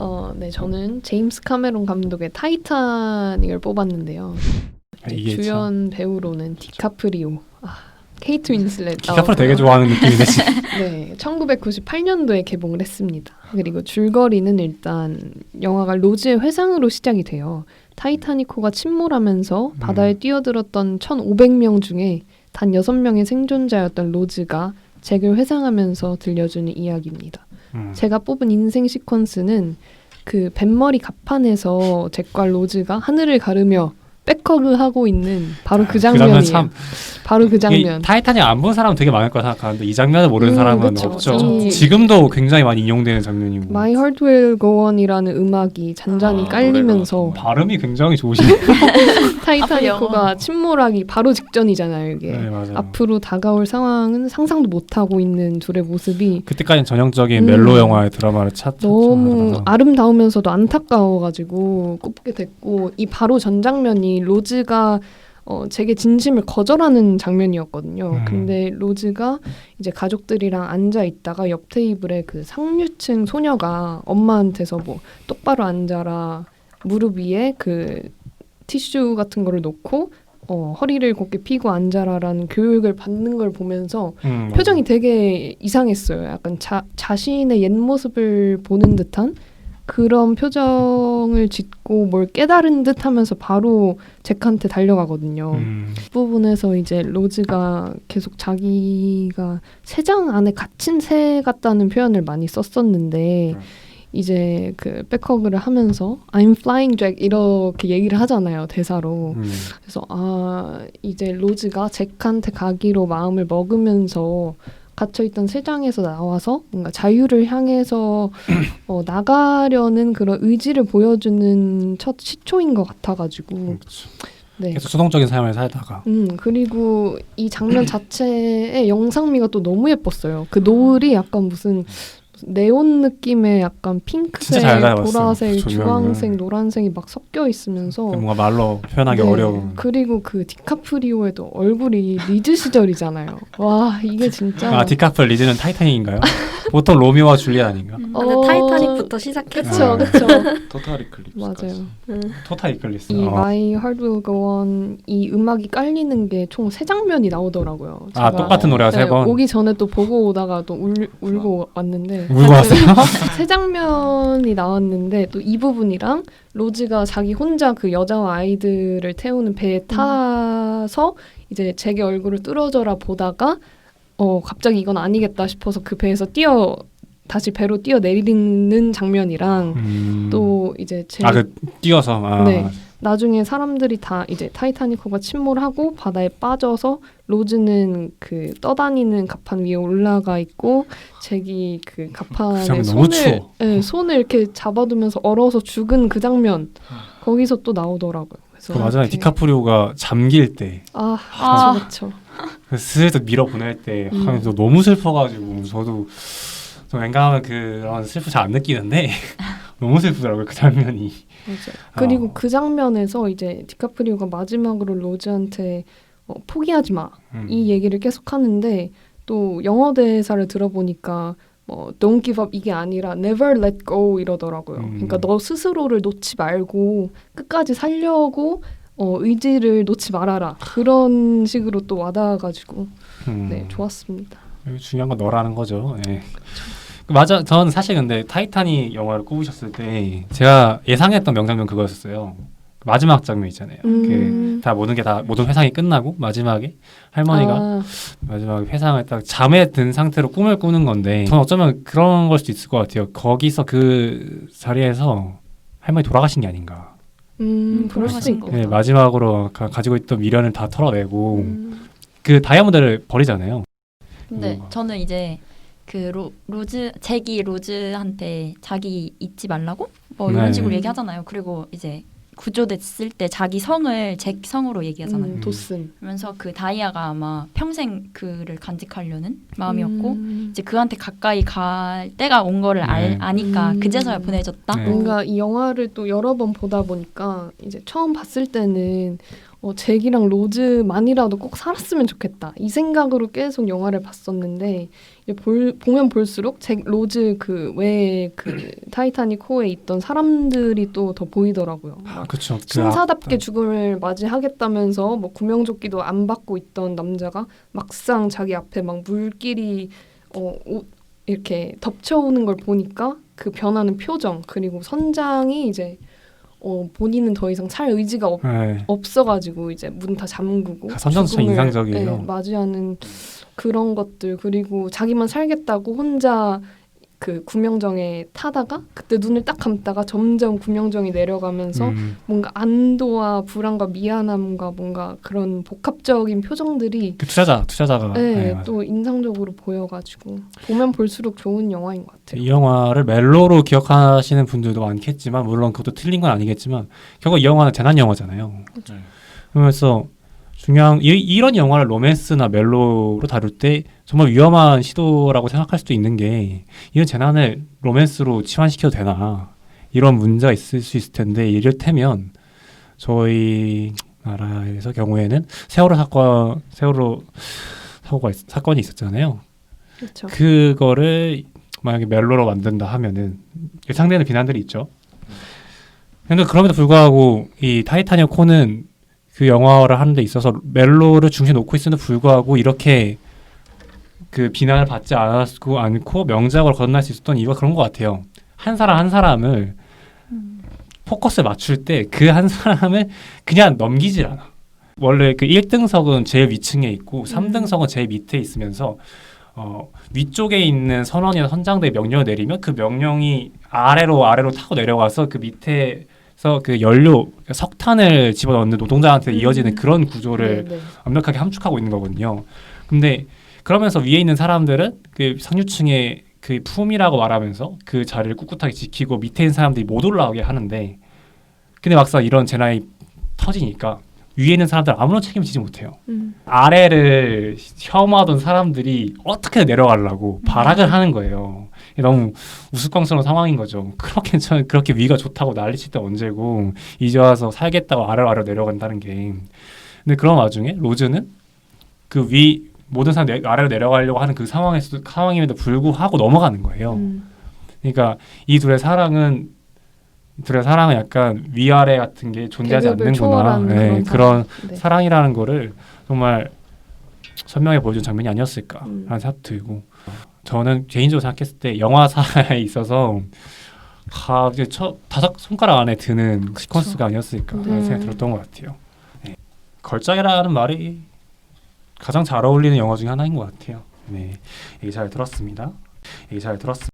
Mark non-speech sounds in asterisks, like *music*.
어, 네, 저는 제임스 카메론 감독의 타이타닉을 뽑았는데요. 네, 이게 참 주연 배우로는 디카프리오, 아, 케이트 윈슬렛. 디카프로 되게 좋아하는 느낌이네. *laughs* 네, 1998년도에 개봉을 했습니다. 그리고 줄거리는 일단 영화가 로즈의 회상으로 시작이 돼요. 타이타닉호가 침몰하면서 바다에 뛰어들었던 1,500명 중에 단 6명의 생존자였던 로즈가 잭을 회상하면서 들려주는 이야기입니다. 음. 제가 뽑은 인생 시퀀스는 그 뱃머리 갑판에서 잭과 로즈가 하늘을 가르며 백허그 하고 있는 바로 그 장면 장면이에요. 참 바로 그 장면. 타이타닉 안 본 사람은 되게 많을 거라 생각하는데 이 장면을 모르는 음, 사람은 그쵸. 없죠. 이- 지금도 굉장히 많이 인용되는 장면이고 My Heart Will Go On이라는 음악이 잔잔히 아, 깔리면서 발음이 굉장히 좋으시네. *laughs* *laughs* 타이타닉호가 침몰하기 바로 직전이잖아요. 이게 네 맞아요. 앞으로 다가올 상황은 상상도 못 하고 있는 둘의 모습이 그때까지는 전형적인 음. 멜로 영화의 드라마를 찾 너무 찾아서. 아름다우면서도 안타까워가지고 꼽게 됐고 이 바로 전 장면이 로즈가 어, 제게 진심을 거절하는 장면이었거든요. 음. 근데 로즈가 이제 가족들이랑 앉아 있다가 옆 테이블에 그 상류층 소녀가 엄마한테서 뭐 똑바로 앉아라 무릎 위에 그 티슈 같은 거를 놓고 어, 허리를 곧게 펴고 앉아라라는 교육을 받는 걸 보면서 음. 표정이 되게 이상했어요. 약간 자, 자신의 옛 모습을 보는 듯한 그런 표정을 짓고 뭘 깨달은 듯 하면서 바로 잭한테 달려가거든요. 음. 그 부분에서 이제 로즈가 계속 자기가 새장 안에 갇힌 새 같다는 표현을 많이 썼었는데 음. 이제 그 백허그를 하면서 I'm flying Jack 이렇게 얘기를 하잖아요 대사로 음. 그래서 아 이제 로즈가 잭한테 가기로 마음을 먹으면서 갇혀있던 세장에서 나와서 뭔가 자유를 향해서 어, 나가려는 그런 의지를 보여주는 첫 시초인 것 같아가지고 그렇죠. 네. 계속 수동적인 삶을 살다가 음 그리고 이 장면 자체의 영상미가 또 너무 예뻤어요. 그 노을이 약간 무슨 네온 느낌의 약간 핑크색. 보라색, 조명을. 주황색, 노란색이 막 섞여 있으면서 뭔가 말로 표현하기 네. 어려운. 그리고 그 디카프리오에도 얼굴이 리즈 시절이잖아요. 와 이게 진짜 아 디카플 리즈는 타이타닉인가요? 보통 로미오와 줄리엣 아닌가? 음, 어, 타이타닉부터 시작해서 그쵸 아. 그쵸 토탈 이클립스. 맞아요. 음. 토탈 이클리스. 이 어. My Heart Will Go On 이 음악이 깔리는 게 총 세 장면이 나오더라고요. 아 제가 똑같은 노래가 세 네, 번. 오기 전에 또 보고 오다가 또 울, 울고 왔는데 울고 왔어요? *laughs* 세 장면이 나왔는데 또 이 부분이랑 로즈가 자기 혼자 그 여자와 아이들을 태우는 배에 타서 이제 잭의 얼굴을 뚫어져라 보다가 어 갑자기 이건 아니겠다 싶어서 그 배에서 뛰어 다시 배로 뛰어 내리는 장면이랑 음. 또 이제 제 아그 뛰어서 아. 네. 나중에 사람들이 다 이제 타이타닉호가 침몰하고 바다에 빠져서 로즈는 그 떠다니는 갑판 위에 올라가 있고 잭이 그그 갑판에 너무 손을. 네, 손을 이렇게 잡아두면서 얼어서 죽은 그 장면 거기서 또 나오더라고요. 그래서 그 이렇게- 디카프리오가 잠길 때 아, 아. 그렇죠. 그 슬쩍 밀어 보낼 때 음. 하면서 너무 슬퍼가지고 저도 좀 왠가하면 그런 슬픔 잘안 느끼는데 *laughs* 너무 슬프더라고요 그 장면이. 맞아요. 그리고 어. 그 장면에서 이제 디카프리오가 마지막으로 로즈한테 어, 포기하지 마. 음. 이 얘기를 계속 하는데 또 영어 대사를 들어보니까 뭐 don't give up 이게 아니라 never let go 이러더라고요. 음. 그러니까 너 스스로를 놓지 말고 끝까지 살려고 어, 의지를 놓지 말아라. 그런 식으로 또 와닿아가지고 음. 네 좋았습니다. 중요한 건 너라는 거죠. 예. 맞아. 전 사실 근데 타이타닉 영화를 꼽으셨을 때 제가 예상했던 명장면 그거였어요. 마지막 장면 있잖아요. 음. 그다 모든 게 다 모든 회상이 끝나고 마지막에 할머니가 아, 마지막에 회상을 딱 잠에 든 상태로 꿈을 꾸는 건데 저는 어쩌면 그런 걸 수도 있을 것 같아요. 거기서 그 자리에서 할머니 돌아가신 게 아닌가. 음, 음, 그럴 수도 돌아가신 있고. 네, 마지막으로 가, 가지고 있던 미련을 다 털어내고 음. 그 다이아몬드를 버리잖아요. 근데 뭔가. 저는 이제 그 로, 로즈 잭이 로즈한테 자기 잊지 말라고 뭐 이런 네. 식으로 얘기하잖아요. 그리고 이제 구조됐을 때 자기 성을 잭 성으로 얘기하잖아요. 음, 도슨 그러면서 그 다이아가 아마 평생 그를 간직하려는 마음이었고 음. 이제 그한테 가까이 갈 때가 온 거를 알, 네. 아니까 음. 어, 잭이랑 로즈만이라도 꼭 살았으면 좋겠다 이 생각으로 계속 영화를 봤었는데 볼, 보면 볼수록 잭 로즈 그 외에 그 *clears throat* 타이타닉 호에 있던 사람들이 또 더 보이더라고요. 막 그렇죠. 신사답게 죽음을 맞이하겠다면서 뭐 구명조끼도 안 받고 있던 남자가 막상 자기 앞에 막 물길이 어, 오, 이렇게 덮쳐오는 걸 보니까 그 변하는 표정 그리고 선장이 이제 어, 본인은 더 이상 살 의지가 없, 네. 없어가지고 이제 문 다 잠그고 아, 죽음을, 인상적이에요. 네, 맞이하는 그런 것들 그리고 자기만 살겠다고 혼자 그 구명정에 타다가 그때 눈을 딱 감다가 점점 구명정이 내려가면서 음, 뭔가 안도와 불안과 미안함과 뭔가 그런 복합적인 표정들이 그 투자자 투자자가 네, 네. 또 인상적으로 보여가지고 보면 볼수록 좋은 영화인 것 같아요. 이 영화를 멜로로 기억하시는 분들도 많겠지만 물론 그것도 틀린 건 아니겠지만 결국 이 영화는 재난 영화잖아요. 그렇죠. 그래서 중요한 이, 이런 영화를 로맨스나 멜로로 다룰 때 정말 위험한 시도라고 생각할 수도 있는 게 이런 재난을 로맨스로 치환시켜도 되나 이런 문제가 있을 수 있을 텐데 이를테면 저희 나라에서 경우에는 세월호 사건 세월호 사고가 있- 사건이 있었잖아요. 그렇죠. 그거를 만약에 멜로로 만든다 하면은 예상되는 비난들이 있죠. 근데 그럼에도 불구하고 이 타이타닉 코는 그 영화를 하는 데 있어서 멜로를 중심에 놓고 있음에도 불구하고 이렇게 그 비난을 받지 않았고 않고 명작을 거듭날 수 있었던 이유가 그런 것 같아요. 한 사람 한 사람을 포커스를 맞출 때 그 한 사람을 그냥 넘기질 않아. 원래 그 1등석은 제일 위층에 있고 3등석은 제일 밑에 있으면서 어, 위쪽에 있는 선원이나 선장들이 명령을 내리면 그 명령이 아래로 아래로 타고 내려가서 그 밑에 서 그 연료 그러니까 석탄을 집어넣는 노동자한테 음. 이어지는 그런 구조를 네, 네. 완벽하게 함축하고 있는 거거든요. 근데 그러면서 위에 있는 사람들은 그 상류층의 그 품이라고 말하면서 그 자리를 꿋꿋하게 지키고 밑에 있는 사람들이 못 올라오게 하는데 근데 막상 이런 재난이 터지니까 위에 있는 사람들 아무런 책임을 지지 못해요. 음. 아래를 혐오하던 사람들이 어떻게 내려가려고 발악을 하는 거예요. 너무 우스꽝스러운 상황인 거죠. 그렇게 저 그렇게 위가 좋다고 난리칠 때 언제고 이제 와서 살겠다고 아래로 아래로 내려간다는 게. 근데 그런 와중에 로즈는 그 위 모든 사람 내, 아래로 내려가려고 하는 그 상황에서 상황임에도 불구하고 넘어가는 거예요. 음. 그러니까 이 둘의 사랑은 둘의 사랑은 약간 위아래 같은 게 존재하지 않는구나. 네, 그런 그런 네. 사랑이라는 거를 정말 선명히 보여준 장면이 아니었을까라는 음. 생각 들고 저는 개인적으로 생각했을 때 영화사에 있어서 아, 이제 첫 다섯 손가락 안에 드는 시퀀스가 아니었을까라는 네. 생각이 들었던 것 같아요. 네. 걸작이라는 말이 가장 잘 어울리는 영화 중에 하나인 것 같아요. 네, 얘기 잘 들었습니다. 얘기 잘 들었습니다.